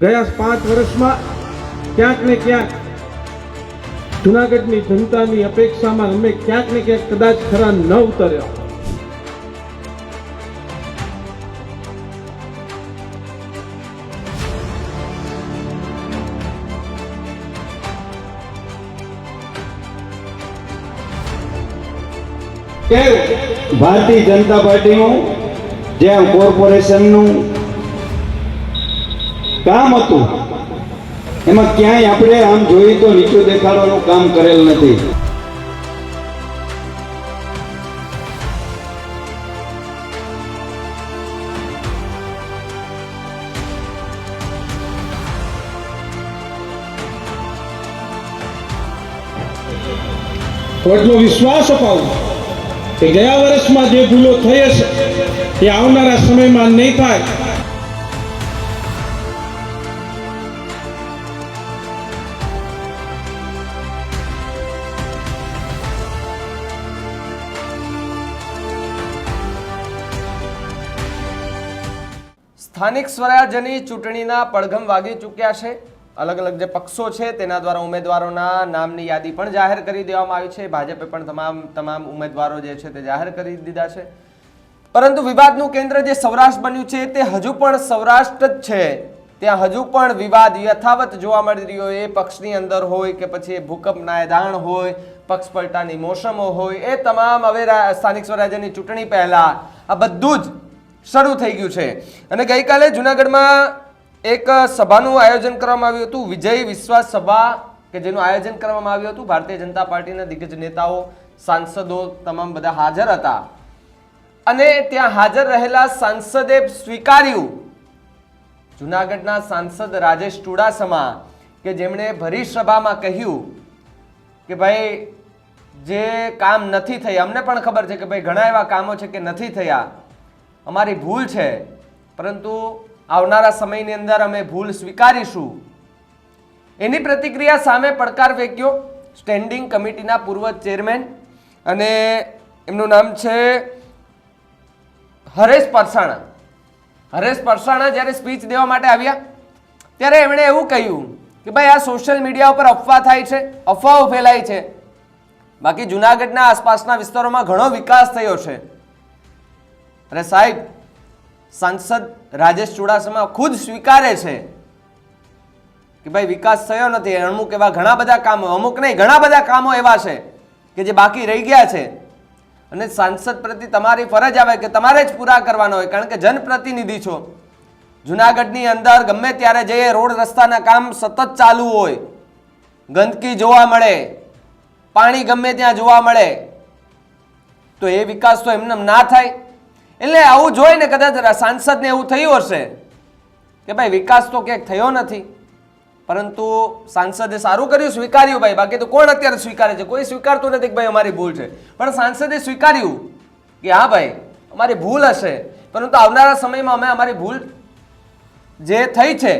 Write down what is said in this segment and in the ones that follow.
ગયા પાંચ વર્ષમાં ક્યાંક ને ક્યાંક જુનાગઢની જનતાની અપેક્ષામાં અમે ક્યાંક ને ક્યાંક કદાચ ખરા ન ઉતર્યા. ભારતીય જનતા પાર્ટીનું જ્યાં કોર્પોરેશનનું કામ હતું. એમાં ક્યાંય આપણે આમ જોઈએ તો નીચું દેખાડવાનું કામ કરેલ નથી. કોર્ટનો વિશ્વાસ અપાવું કે ગયા વર્ષમાં જે ભૂલો થઈ હશે, એ આવનારા સમયમાં નહીં થાય. સ્થાનિક સ્વરાજ્યની ચૂંટણીના પડઘમ વાગી ચૂક્યા છે. અલગ અલગ જે પક્ષો છે તેના દ્વારા ઉમેદવારોના નામની યાદી પણ જાહેર કરી દેવામાં આવી છે. ભાજપે પણ તમામ તમામ ઉમેદવારો જે છે તે જાહેર કરી દીધા છે. પરંતુ વિવાદનું કેન્દ્ર જે સૌરાષ્ટ્ર બન્યું છે તે હજુ પણ સૌરાષ્ટ્ર જ છે. ત્યાં હજુ પણ વિવાદ યથાવત જોવા મળી રહ્યો એ પક્ષની અંદર હોય કે પછી ભૂકંપના એધાણ હોય, પક્ષ પલટાની મોસમો હોય, એ તમામ હવે સ્થાનિક સ્વરાજ્યની ચૂંટણી પહેલા આ બધું જ શરૂ થઈ ગયું છે. અને ગઈકાલે જુનાગઢમાં એક સભાનું આયોજન કરવામાં આવ્યું હતું, વિજય વિશ્વાસ સભા, કે જેનું આયોજન કરવામાં આવ્યું હતું. ભારતીય જનતા પાર્ટીના દિગ્ગજ નેતાઓ, સાંસદો તમામ બધા હાજર હતા. અને ત્યાં હાજર રહેલા સાંસદે સ્વીકાર્યું. જુનાગઢના સાંસદ રાજેશ ચુડાસમા, કે જેમણે ભરી સભામાં કહ્યું કે ભાઈ, જે કામ નથી થયા, અમને પણ ખબર છે કે ભાઈ ઘણા એવા કામો છે કે નથી થયા. અમારી ભૂલ છે. પરંતુ આવનારા સમયની અંદર અમે ભૂલ સ્વીકારીશું. એની પ્રતિક્રિયા સામે પડકાર ફેંક્યો સ્ટેન્ડિંગ કમિટીના પૂર્વ ચેરમેન અને એમનું નામ છે હરેશ પરસાણા. હરેશ પરસાણા જ્યારે સ્પીચ દેવા માટે આવ્યા, ત્યારે એમણે એવું કહ્યું કે ભાઈ, આ સોશિયલ મીડિયા ઉપર અફવા થાય છે, અફવાઓ ફેલાય છે. બાકી જુનાગઢના આસપાસના વિસ્તારોમાં ઘણો વિકાસ થયો છે. અરે સાહેબ, સાંસદ રાજેશ ચુડાસમા ખુદ સ્વીકારે છે કે ભાઈ વિકાસ થયો નથી, અમુક એવા ઘણા બધા કામો, અમુક નહીં, ઘણા બધા કામો એવા છે કે જે બાકી રહી ગયા છે. અને સાંસદ પ્રતિ તમારી ફરજ આવે કે તમારે જ પૂરા કરવાના હોય, કારણ કે જનપ્રતિનિધિ છો. જુનાગઢની અંદર ગમે ત્યારે જઈએ રોડ રસ્તાના કામ સતત ચાલુ હોય, ગંદકી જોવા મળે, પાણી ગમે ત્યાં જોવા મળે, તો એ વિકાસ તો એમને ના થાય. એટલે આવું જોઈને કદાચ સાંસદને એવું થયું હશે કે ભાઈ વિકાસ તો ક્યાંક થયો નથી. પરંતુ સાંસદે સારું કર્યું, સ્વીકાર્યું ભાઈ. બાકી તો કોણ અત્યારે સ્વીકારે છે? કોઈ સ્વીકારતું નથી ભાઈ અમારી ભૂલ છે. પણ સાંસદે સ્વીકાર્યું કે હા ભાઈ, અમારી ભૂલ હશે. પરંતુ આવનારા સમયમાં અમે અમારી ભૂલ જે થઈ છે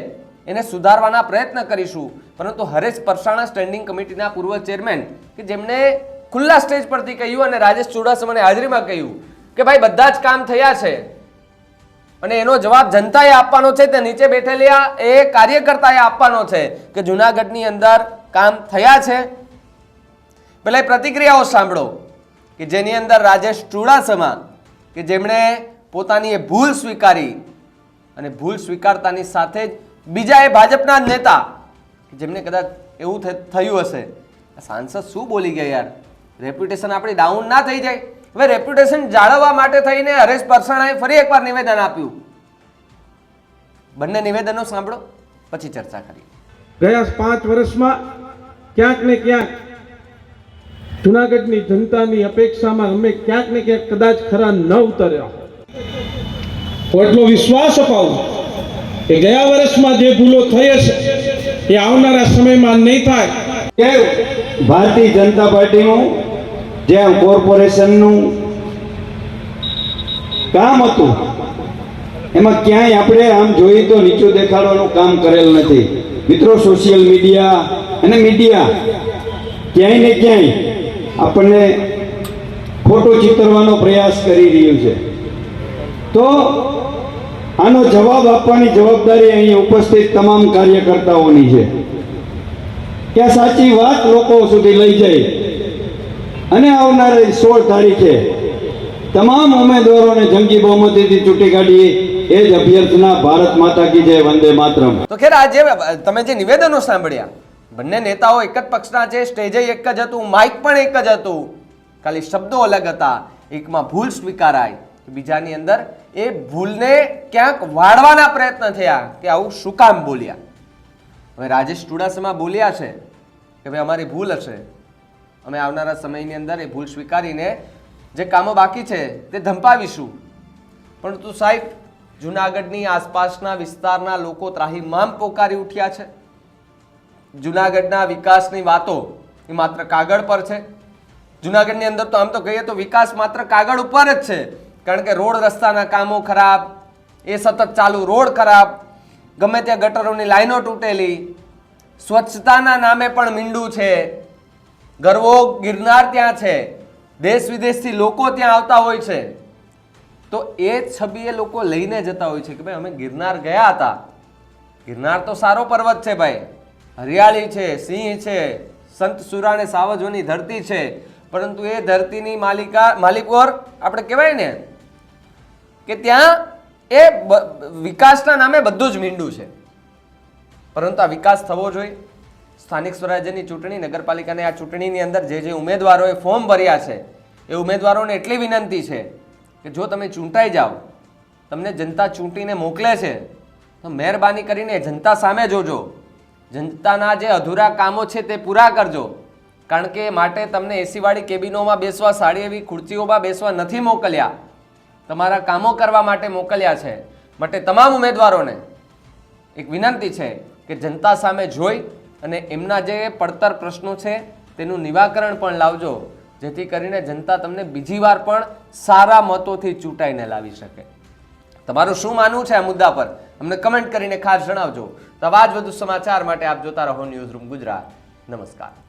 એને સુધારવાના પ્રયત્ન કરીશું. પરંતુ હરેશ પરસાણા સ્ટેન્ડિંગ કમિટીના પૂર્વ ચેરમેન કે જેમણે ખુલ્લા સ્ટેજ પરથી કહ્યું અને રાજેશ ચુડાસમાની હાજરીમાં કહ્યું કે ભાઈ બધા જ કામ થયા છે. અને એનો જવાબ જનતાએ આપવાનો છે, તે નીચે બેઠેલી એ કાર્યકર્તાએ આપવાનો છે કે જુનાગઢની અંદર કામ થયા છે. પેલા પ્રતિક્રિયાઓ સાંભળો કે જેની અંદર રાજેશ ચુડાસમા કે જેમણે પોતાની એ ભૂલ સ્વીકારી અને ભૂલ સ્વીકારતાની સાથે જ બીજા એ ભાજપના નેતા જેમને કદાચ એવું થયું હશે. સાંસદ શું બોલી ગયા યાર? રેપ્યુટેશન આપણી ડાઉન ના થઈ જાય. હવે રેપ્યુટેશન જાળવવા માટે થઈને હરેશ પરસાણાએ ફરી એકવાર નિવેદન આપ્યું. બંને નિવેદનો સાંભળો પછી ચર્ચા કરીએ. ગયા પાંચ વર્ષમાં ક્યાંક ને ક્યાંક જુનાગઢની જનતાની અપેક્ષામાં અમે ક્યાંક ને ક્યાંક કદાચ ખરા ન ઉતર્યા. એટલો વિશ્વાસ અપાવું કે ગયા વર્ષમાં જે ભૂલો થઈ હશે એ આવનારા સમયમાં નહીં થાય. કે ભારતીય જનતા પાર્ટીનું જે આ કોર્પોરેશનનું કામ હતું, એમાં ક્યાંય આપણે આમ જોઈએ તો નીચું દેખાડવાનું કામ કરેલ નથી. મિત્રો સોશિયલ મીડિયા અને મીડિયા ક્યાંય ને ક્યાંય આપણને ખોટું ચિતરવાનો પ્રયાસ કરી રહ્યું છે. તો આનો જવાબ આપવાની જવાબદારી અહીં ઉપસ્થિત તમામ કાર્યકર્તાઓની છે. કે સાચી વાત લોકો સુધી લઈ જાય. અને આવનારી સોળ તારીખે તમામ ઉમેદવારોને જંગી બહુમતીથી ચૂંટી કાઢી એ જ અભ્યર્થના ભારત માતા કી જય, વંદે માતરમ. તો ખેર આજે તમે જે નિવેદનો સાંભળ્યા, બંને નેતાઓ એક જ પક્ષના છે, સ્ટેજે એક જ હતું, માઇક પણ એક જ હતું. ખાલી શબ્દો અલગ હતા. એકમાં ભૂલ સ્વીકારાય બીજાની અંદર એ ભૂલને ક્યાંક વાળવાના પ્રયત્ન થયા કે આવું શું કામ બોલ્યા? હવે રાજેશ ચુડાસમા બોલ્યા છે કે ભાઈ અમારી ભૂલ હશે. અમે આવનારા સમયની અંદર એ ભૂલ સ્વીકારીને જે કામો બાકી છે તે ધંપાવીશું. પરંતુ સાહેબ, જુનાગઢની આસપાસના વિસ્તારના લોકો ત્રાહીમામ પોકારી ઉઠ્યા છે. જુનાગઢના વિકાસની વાતો એ માત્ર કાગળ પર છે. જુનાગઢની અંદર તો આમ તો કહીએ તો વિકાસ માત્ર કાગળ ઉપર જ છે. કારણ કે રોડ રસ્તાના કામો ખરાબ, એ સતત ચાલુ રોડ ખરાબ, ગમે ત્યાં ગટરોની લાઈનો તૂટેલી, સ્વચ્છતાના નામે પણ મીંડું છે. ગરવો ગિરનાર ત્યાં છે. દેશ વિદેશથી લોકો ત્યાં આવતા હોય છે. તો એ છબી એ લોકો લઈને જતા હોય છે કે ભાઈ અમે ગિરનાર ગયા હતા. ગિરનાર તો સારો પર્વત છે ભાઈ. હરિયાળી છે, સિંહ છે, સંત સુરાને સાવજોની ધરતી છે. પરંતુ એ ધરતીની માલિકા માલિકોર આપણે કહેવાય ને કે ત્યાં એ વિકાસના નામે બધું જ મીંડું છે. પરંતુ આ વિકાસ થવો જોઈએ. સ્થાનિક સ્વરાજ્યની ચૂંટણી, નગરપાલિકાને આ ચૂંટણીની અંદર જે જે ઉમેદવારોએ ફોર્મ ભર્યા છે, એ ઉમેદવારોને એટલી વિનંતી છે કે જો તમે ચૂંટાઈ જાઓ, તમને જનતા ચૂંટીને મોકલે છે, તો મહેરબાની કરીને જનતા સામે જોજો. જનતાના જે અધૂરા કામો છે તે પૂરા કરજો. કારણ કે માટે તમને એસીવાળી કેબિનોમાં બેસવા સારી એવી ખુરશીઓમાં બેસવા નથી મોકલ્યા. તમારા કામો કરવા માટે મોકલ્યા છે. માટે તમામ ઉમેદવારોને એક વિનંતી છે કે જનતા સામે જોઈ અને એમના જે પડતર પ્રશ્નો છે, તેનું નિવાકરણ પણ લાવજો, જેથી કરીને જનતા તમને બીજી વાર પણ સારા મતોથી ચૂંટાઈને લાવી શકે. તમારું શું માનવું છે આ મુદ્દા પર? અમને કમેન્ટ કરીને ખાસ જણાવજો. તો આવા જ વધુ સમાચાર માટે આપ જોતા રહો ન્યૂઝ રૂમ ગુજરાત. નમસ્કાર.